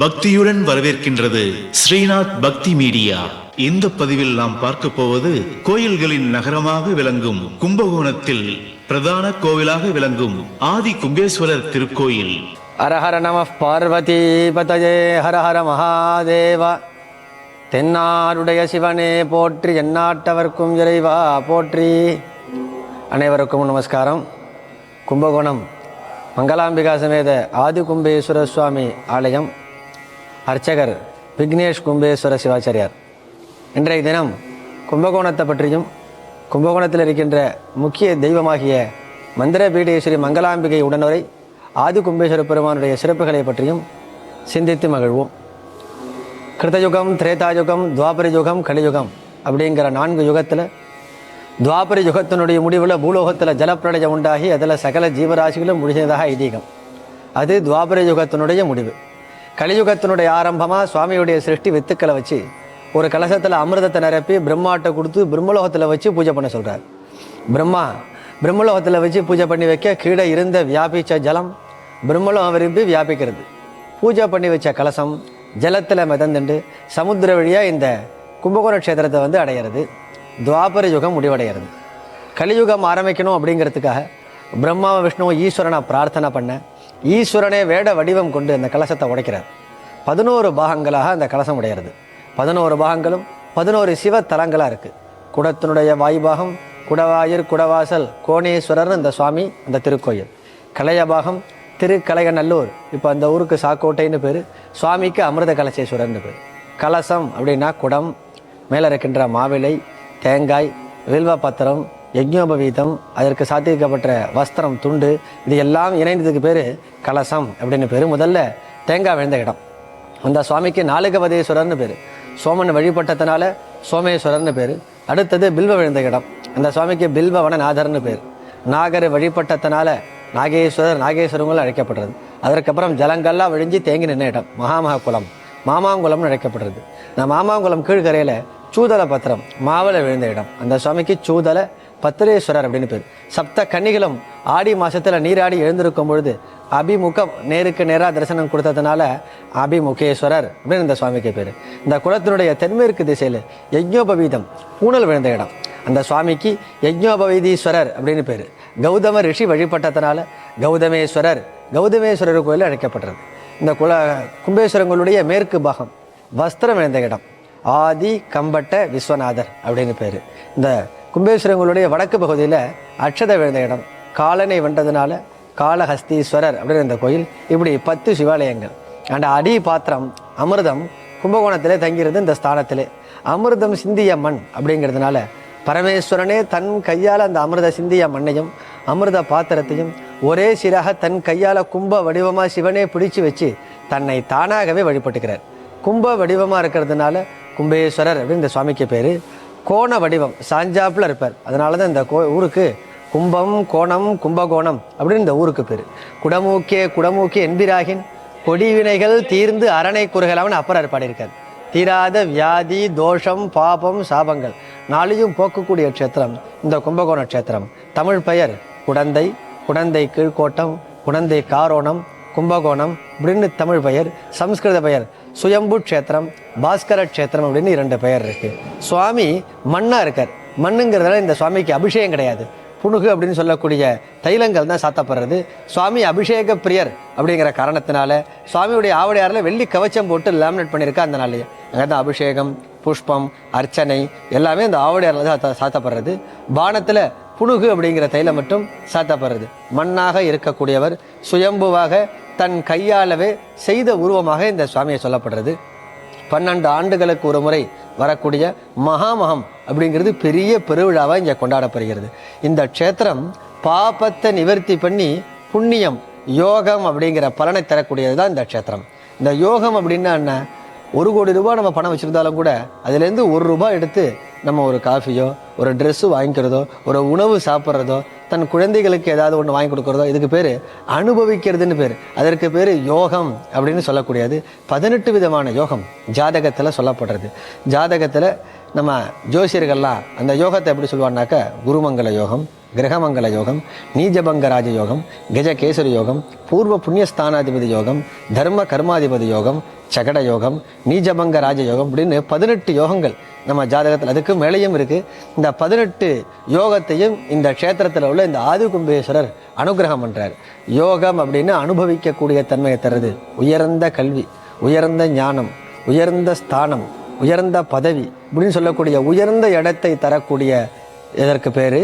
பக்தியுடன் வரவேற்கின்றது ஸ்ரீநாத் பக்தி மீடியா. இந்த பதிவில் நாம் பார்க்க போவது கோயில்களின் நகரமாக விளங்கும் கும்பகோணத்தில் பிரதான கோவிலாக விளங்கும் ஆதி கும்பேஸ்வரர் திருக்கோயில். ஹரஹர நம பார்வதி பதஜே ஹரஹர மகாதேவா. தென்னாருடைய சிவனே போற்றி எந்நாட்டவர்க்கும் இறைவா போற்றி. அனைவருக்கும் நமஸ்காரம். கும்பகோணம் மங்களாம்பிகா சமேத ஆதி கும்பேஸ்வர சுவாமி ஆலயம். அர்ச்சகர் விக்னேஷ் கும்பேஸ்வர சிவாச்சாரியார். இன்றைய தினம் கும்பகோணத்தை பற்றியும் கும்பகோணத்தில் இருக்கின்ற முக்கிய தெய்வமாகிய மந்திர பீடேஸ்வரி மங்களாம்பிகை உடனவரை ஆதி கும்பேஸ்வர பெருமானுடைய சிறப்புகளை பற்றியும் சிந்தித்து மகிழ்வோம். கிருதயுகம் திரேதாயுகம் துவாபர யுகம் கலியுகம் அப்படிங்கிற நான்கு யுகத்தில் துவாபர யுகத்தினுடைய முடிவில் பூலோகத்தில் ஜலப்பிரளயம் உண்டாகி அதில் சகல ஜீவராசிகளும் முடிஞ்சதாக ஐதீகம். அது துவாபர யுகத்தினுடைய முடிவு. கலியுகத்தினுடைய ஆரம்பமாக சுவாமியுடைய சிருஷ்டி வித்துக்களை வச்சு ஒரு கலசத்தில் அமிர்தத்தை நிரப்பி பிரம்மாட்ட கொடுத்து பிரம்மலோகத்தில் வச்சு பூஜை பண்ண சொல்கிறார் பிரம்மா பிரம்மலோகத்தில் வச்சு பூஜை பண்ணி வைக்க கீழே இருந்த வியாபித்த ஜலம் பிரம்மலோகம் விரும்பி வியாபிக்கிறது. பூஜை பண்ணி வச்ச கலசம் ஜலத்தில் மிதந்துண்டு சமுத்திர வழியாக இந்த கும்பகோண க்ஷேத்திரத்தை வந்து அடையிறது. துவாபர யுகம் முடிவடைகிறது. கலியுகம் ஆரம்பிக்கணும் அப்படிங்கிறதுக்காக பிரம்மா விஷ்ணு ஈஸ்வரனை பிரார்த்தனை பண்ண ஈஸ்வரனே வேட வடிவம் கொண்டு அந்த கலசத்தை உடைக்கிறார். பதினோரு பாகங்களாக அந்த கலசம் உடையிறது. பதினோரு பாகங்களும் பதினோரு சிவ தலங்களாக இருக்குது குடத்தினுடைய வாய்பாகம் குடவாயிர் குடவாசல் கோணேஸ்வரர் இந்த சுவாமி அந்த திருக்கோயில். கலையபாகம் திருக்கலையநல்லூர். இப்போ அந்த ஊருக்கு சாக்கோட்டைன்னு பேர் சுவாமிக்கு அமிர்த கலசேஸ்வரர்னு பேர். கலசம் அப்படின்னா குடம் மேலே இருக்கின்ற மாவிலை தேங்காய் வில்வ பத்திரம் யஜ்ஞோபவீதம் அதற்கு சாத்திக்கப்பட்ட வஸ்திரம் துண்டு இது எல்லாம் இணைந்ததுக்கு பேர் கலசம் அப்படின்னு பேர். முதல்ல தேங்காய் விழுந்த இடம். அந்த சுவாமிக்கு நாலுகவதேஸ்வரர்னு பேர். சோமன் வழிபட்டதுனால சோமேஸ்வரர்னு பேர். அடுத்தது பில்வ விழுந்த இடம். அந்த சுவாமிக்கு பில்வ நாதர்னு பேர். நாகர் வழிபட்டத்தினால நாகேஸ்வரர் நாகேஸ்வரங்களும் அழைக்கப்படுறது. அதற்கப்புறம் ஜலங்கள்லாம் விழிஞ்சி தேங்கி நின்ற இடம். மகாமக குளம் மாமாங்குளம்னு அழைக்கப்படுறது. இந்த மாமாங்குளம் கீழ்கரையில் சூதல பத்திரம் மாவல விழுந்த இடம். அந்த சுவாமிக்கு சூதல பத்திரேஸ்வரர் அப்படின்னு பேர். சப்த கன்னிகளும் ஆடி மாதத்தில் நீராடி எழுந்திருக்கும் பொழுது அபிமுகம் நேருக்கு நேராக தரிசனம் கொடுத்ததுனால அபிமுகேஸ்வரர் அப்படின்னு இந்த சுவாமிக்கு பேர். இந்த குளத்தினுடைய தென்மேற்கு திசையில் யஜ்ஞோபவீதம் பூனல் விழுந்த இடம். அந்த சுவாமிக்கு யஜ்ஞோபவீதீஸ்வரர் அப்படின்னு பேர். கௌதம ரிஷி வழிபட்டதுனால கௌதமேஸ்வரர் கௌதமேஸ்வரர் கோயில் அழைக்கப்படுறது இந்த குல கும்பேஸ்வரங்களுடைய மேற்கு பாகம் வஸ்திரம் விழுந்த இடம். ஆதி கம்பட்ட விஸ்வநாதர் அப்படின்னு பேர். இந்த கும்பேஸ்வரங்களுடைய வடக்கு பகுதியில் அக்ஷத விழுந்த இடம். காலனை வென்றதுனால காளஹஸ்தீஸ்வரர் அப்படின்னு இந்த கோயில் இப்படி பத்து சிவாலயங்கள். அந்த அடி பாத்திரம் அமிர்தம் கும்பகோணத்திலே தங்கியிருந்து இந்த ஸ்தானத்திலே. அமிர்தம் சிந்திய மண் அப்படிங்கிறதுனால பரமேஸ்வரனே தன் கையால் அந்த அமிர்த சிந்திய மண்ணையும் அமிர்த பாத்திரத்தையும் ஒரே சீராக தன் கையால் கும்ப வடிவமாக சிவனே பிடிச்சு வச்சு தன்னை தானாகவே வழிபட்டுக்கிறார். கும்ப வடிவமாக இருக்கிறதுனால கும்பேஸ்வரர் அப்படின்னு இந்த சுவாமிக்கு பேர். கோண வடிவம். சாஞ்சாப்பில் இருப்பார். அதனால தான் இந்த கோ ஊருக்கு கும்பம் கோணம் கும்பகோணம் அப்படின்னு இந்த ஊருக்கு பேர். குடமூக்கே குடமூக்கே என்பிராகின் கொடிவினைகள் தீர்ந்து அரணை குறுகலாம்னு அப்பரார் பாடியிருக்கார் தீராத வியாதி தோஷம் பாபம் சாபங்கள் நாளையும் போக்கக்கூடிய க்ஷேத்திரம் இந்த கும்பகோண க்ஷேத்திரம். தமிழ் பெயர் குடந்தை குடந்தை கீழ்கோட்டம் குடந்தை காரோணம் கும்பகோணம் அப்படின்னு தமிழ் பெயர் சம்ஸ்கிருத பெயர் சுயம்பு க்ஷேத்திரம் பாஸ்கர க்ஷேத்திரம் அப்படின்னு இரண்டு பெயர் இருக்குது சுவாமி மண்ணாக இருக்கார். மண்ணுங்கிறதுனால இந்த சுவாமிக்கு அபிஷேகம் கிடையாது. புணுகு அப்படின்னு சொல்லக்கூடிய தைலங்கள் தான் சாத்தப்படுறது. சுவாமி அபிஷேக பிரியர் அப்படிங்கிற காரணத்தினால சுவாமியுடைய ஆவடையாரில் வெள்ளி கவச்சம் போட்டு லேமினேட் பண்ணியிருக்கா அந்த நாளையே அங்கே தான் அபிஷேகம் புஷ்பம் அர்ச்சனை எல்லாமே அந்த ஆவடையாரில் தான் சாத்தப்படுறது. பானத்தில் புணுகு அப்படிங்கிற தைலம் மட்டும் சாத்தப்படுறது. மண்ணாக இருக்கக்கூடியவர் சுயம்புவாக தன் கையாலவே செய்த உருவமாக இந்த சுவாமியை சொல்லப்படுறது. பன்னெண்டு ஆண்டுகளுக்கு ஒரு முறை வரக்கூடிய மகாமகம் அப்படிங்கிறது பெரிய பெருவிழாவாக இங்கே கொண்டாடப்படுகிறது. இந்த க்ஷேத்திரம் பாபத்தை நிவர்த்தி பண்ணி புண்ணியம் யோகம் அப்படிங்கிற பலனை தரக்கூடியது தான் இந்த க்ஷேத்திரம். இந்த யோகம் அப்படின்னா என்ன? ஒரு கோடி ரூபாய் நம்ம பணம் வச்சுருந்தாலும் கூட அதுலேருந்து ஒரு ரூபாய் எடுத்து நம்ம ஒரு காஃபியோ ஒரு ட்ரெஸ்ஸு வாங்கிக்கிறதோ ஒரு உணவு சாப்பிட்றதோ தன் குழந்தைகளுக்கு ஏதாவது ஒன்று வாங்கி கொடுக்குறதோ இதுக்கு பேர் அனுபவிக்கிறதுன்னு பேர். அதற்கு பேர் யோகம் அப்படின்னு சொல்லக்கூடியது. பதினெட்டு விதமான யோகம் ஜாதகத்தில் சொல்லப்படுறது. ஜாதகத்தில் நம்ம ஜோசியர்கள்லாம் அந்த யோகத்தை எப்படி சொல்லுவான்னாக்க குருமங்கல யோகம் கிரகமங்கல யோகம் நீஜபங்க ராஜ யோகம் கஜகேசரி யோகம் பூர்வ புண்ணியஸ்தானாதிபதி யோகம் தர்ம கர்மாதிபதி யோகம் சகட யோகம் நீஜபங்க ராஜ யோகம் அப்படின்னு பதினெட்டு யோகங்கள் நம்ம ஜாதகத்தில் அதுக்கு மேலேயும் இருக்குது இந்த பதினெட்டு யோகத்தையும் இந்த க்ஷேத்திரத்தில் உள்ள இந்த ஆதி கும்பேஸ்வரர் அனுகிரகம் பண்ணுறார் யோகம் அப்படின்னு அனுபவிக்கக்கூடிய தன்மையை தருது உயர்ந்த கல்வி உயர்ந்த ஞானம் உயர்ந்த ஸ்தானம் உயர்ந்த பதவி அப்படின்னு சொல்லக்கூடிய உயர்ந்த இடத்தை தரக்கூடிய இதற்கு பேர்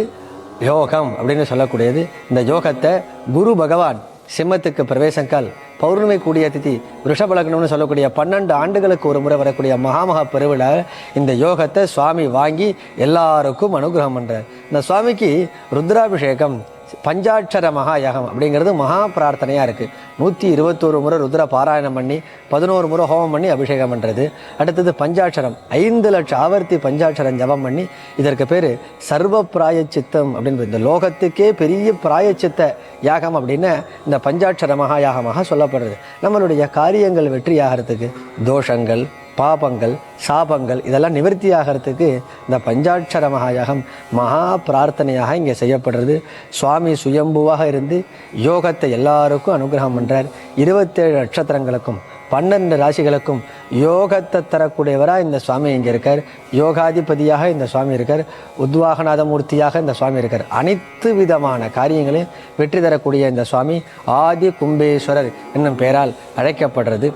யோகம் அப்படின்னு சொல்லக்கூடியது. இந்த யோகத்தை குரு பகவான் சிம்மத்துக்கு பிரவேசங்கால் பௌர்ணமி கூடிய திதி ரிஷபலக்னம்னு சொல்லக்கூடிய பன்னெண்டு ஆண்டுகளுக்கு ஒரு முறை வரக்கூடிய மகாமகா பெருவிழா. இந்த யோகத்தை சுவாமி வாங்கி எல்லாருக்கும் அனுகிரகம் பண்ணுறார் இந்த சுவாமிக்கு ருத்ராபிஷேகம் பஞ்சாட்சர மகா யாகம் அப்படிங்கிறது மகா பிரார்த்தனையாக இருக்குது நூற்றி இருபத்தோரு முறை ருத்ர பாராயணம் பண்ணி பதினோரு முறை ஹோமம் பண்ணி அபிஷேகம் பண்ணுறது அடுத்தது பஞ்சாட்சரம் ஐந்து லட்சம் ஆவர்த்தி பஞ்சாட்சரம் ஜபம் பண்ணி இதற்கு பேர் சர்வ பிராயச்சித்தம் அப்படின்னு இந்த லோகத்துக்கே பெரிய பிராயச்சித்த யாகம் அப்படின்னு இந்த பஞ்சாட்சர மகா யாகமாக சொல்லப்படுறது நம்மளுடைய காரியங்கள் வெற்றியாகிறதுக்கு தோஷங்கள் பாபங்கள் சாபங்கள் இதெல்லாம் நிவர்த்தி ஆகிறதுக்கு இந்த பஞ்சாட்சர மகாயாகம் மகா பிரார்த்தனையாக இங்கே செய்யப்படுறது. சுவாமி சுயம்புவாக இருந்து யோகத்தை எல்லாருக்கும் அனுகிரகம் பண்ணுறார் இருபத்தேழு நட்சத்திரங்களுக்கும் பன்னெண்டு ராசிகளுக்கும் யோகத்தை தரக்கூடியவராக இந்த சுவாமி இங்கே இருக்கார். யோகாதிபதியாக இந்த சுவாமி இருக்கார். உத்வாகநாத மூர்த்தியாக இந்த சுவாமி இருக்கார். அனைத்து விதமான காரியங்களையும் வெற்றி தரக்கூடிய இந்த சுவாமி ஆதி கும்பேஸ்வரர் என்னும் பெயரால் அழைக்கப்படுறது.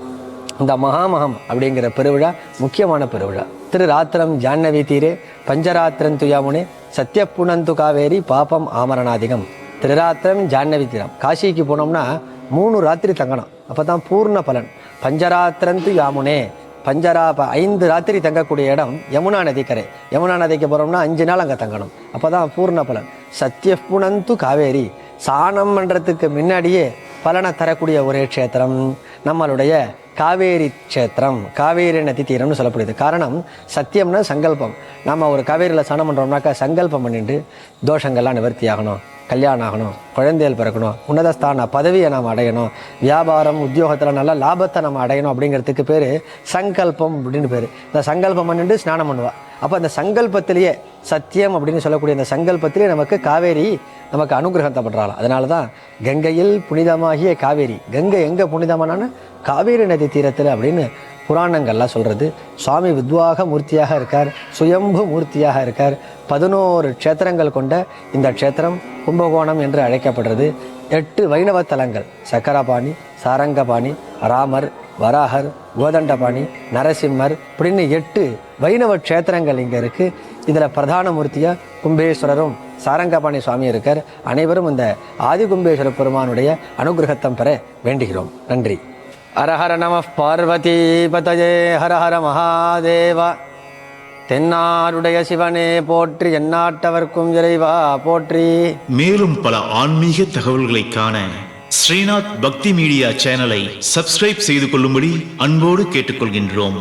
இந்த மகாமகம் அப்படிங்கிற பெருவிழா முக்கியமான பெருவிழா. திரு ராத்திரம் ஜான்னவி தீரே பஞ்சராத்திரன் துயாமுனே சத்தியப்புணந்து காவேரி பாபம் ஆமரணாதிகம். திருராத்திரம் ஜான்னவி தீரம். காசிக்கு போனோம்னா மூணு ராத்திரி தங்கணும். அப்போ தான் பூர்ண பலன். பஞ்சராத்திரந்து யாமுனே பஞ்சரா ப- ஐந்து ராத்திரி தங்கக்கூடிய இடம் யமுனா நதிக்கரை. யமுனா நதிக்கு போகிறோம்னா அஞ்சு நாள் அங்கே தங்கணும். அப்போ தான் பூர்ண பலன். சத்தியப்புணந்து காவேரி சாணம் பண்ணுறதுக்கு முன்னாடியே பலனை தரக்கூடிய ஒரே க்ஷேத்திரம் நம்மளுடைய காவேரி க்ஷேத்திரம் காவேரி நதி தீரம்னு சொல்லப்படுது. காரணம் சத்தியம்னா சங்கல்பம். நம்ம ஒரு காவேரியில் ஸ்நானம் பண்ணுறோம்னாக்கா சங்கல்பம் பண்ணிட்டு தோஷங்கள்லாம் நிவர்த்தி ஆகணும். கல்யாணம் ஆகணும் குழந்தைகள் பிறக்கணும் உன்னதஸ்தான பதவியை நாம் அடையணும் வியாபாரம் உத்தியோகத்தில் நல்ல லாபத்தை நம்ம அடையணும் அப்படிங்கிறதுக்கு பேர் சங்கல்பம் அப்படின்னு பேர். இந்த சங்கல்பம் பண்ணிட்டு ஸ்நானம் பண்ணுவாள் அப்போ அந்த சங்கல்பத்திலேயே சத்தியம் அப்படின்னு சொல்லக்கூடிய அந்த சங்கல்பத்திலே நமக்கு காவேரி நமக்கு அனுகிரகத்தை பண்ணுறாள் அதனால தான் கங்கையில் புனிதமாகிய காவேரி. கங்கை எங்கே புனிதமானான்னு காவேரி நதி தீரத்தில் அப்படின்னு புராணங்கள்லாம் சொல்கிறது சுவாமி வித்வாக மூர்த்தியாக இருக்கார் சுயம்பு மூர்த்தியாக இருக்கார். பதினோரு க்ஷேத்திரங்கள் கொண்ட இந்த க்ஷேத்திரம் கும்பகோணம் என்று அழைக்கப்படுறது. எட்டு வைணவ தலங்கள் சக்கரபாணி சாரங்கபாணி ராமர் வராகர் கோதண்டபாணி நரசிம்மர் இப்படின்னு எட்டு வைணவ க்ஷேத்திரங்கள் இங்கே இருக்குது இதில் பிரதான மூர்த்தியாக கும்பேஸ்வரரும் சாரங்கபாணி சுவாமி இருக்கார். அனைவரும் இந்த ஆதிகும்பேஸ்வர பெருமானுடைய அனுகிரகத்தம் பெற வேண்டுகிறோம். நன்றி. ஹரஹர நம பார்வதி பதயே ஹரஹர மகாதேவா. தென்னாருடைய சிவனே போற்றி எந்நாட்டவர்க்கும் இறைவா போற்றி. மேலும் பல ஆன்மீக தகவல்களை காண ஸ்ரீநாத் பக்தி மீடியா சேனலை சப்ஸ்கிரைப் செய்து கொள்ளும்படி அன்போடு கேட்டுக்கொள்கின்றோம்.